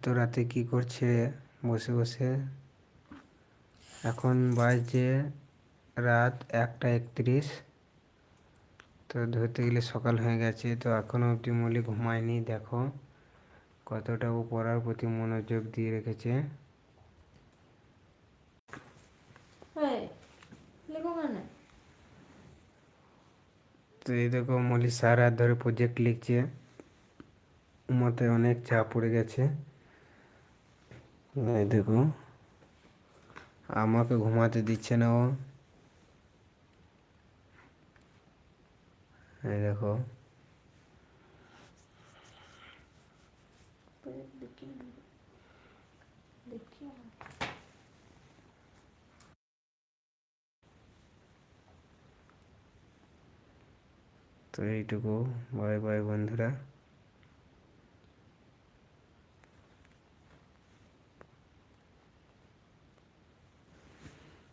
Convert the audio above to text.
তো রাতে কি করছে? বসে বসে। এখন বাজছে রাত একটা একত্রিশ। তো ধরতে গেলে সকাল হয়ে গেছে তো এখনও অবধি মলি ঘুমায়নি। দেখো কতটা ও পড়ার প্রতি মনোযোগ দিয়ে রেখেছে। তো এই দেখো মলি সারা ধরে প্রজেক্ট লিখছে। মতে অনেক চাপ পড়ে গেছে। এই দেখো। আমাকে ঘুমাতে দিচ্ছে না ও। দেখি। তো এইটুকু। বাই বাই বন্ধুরা।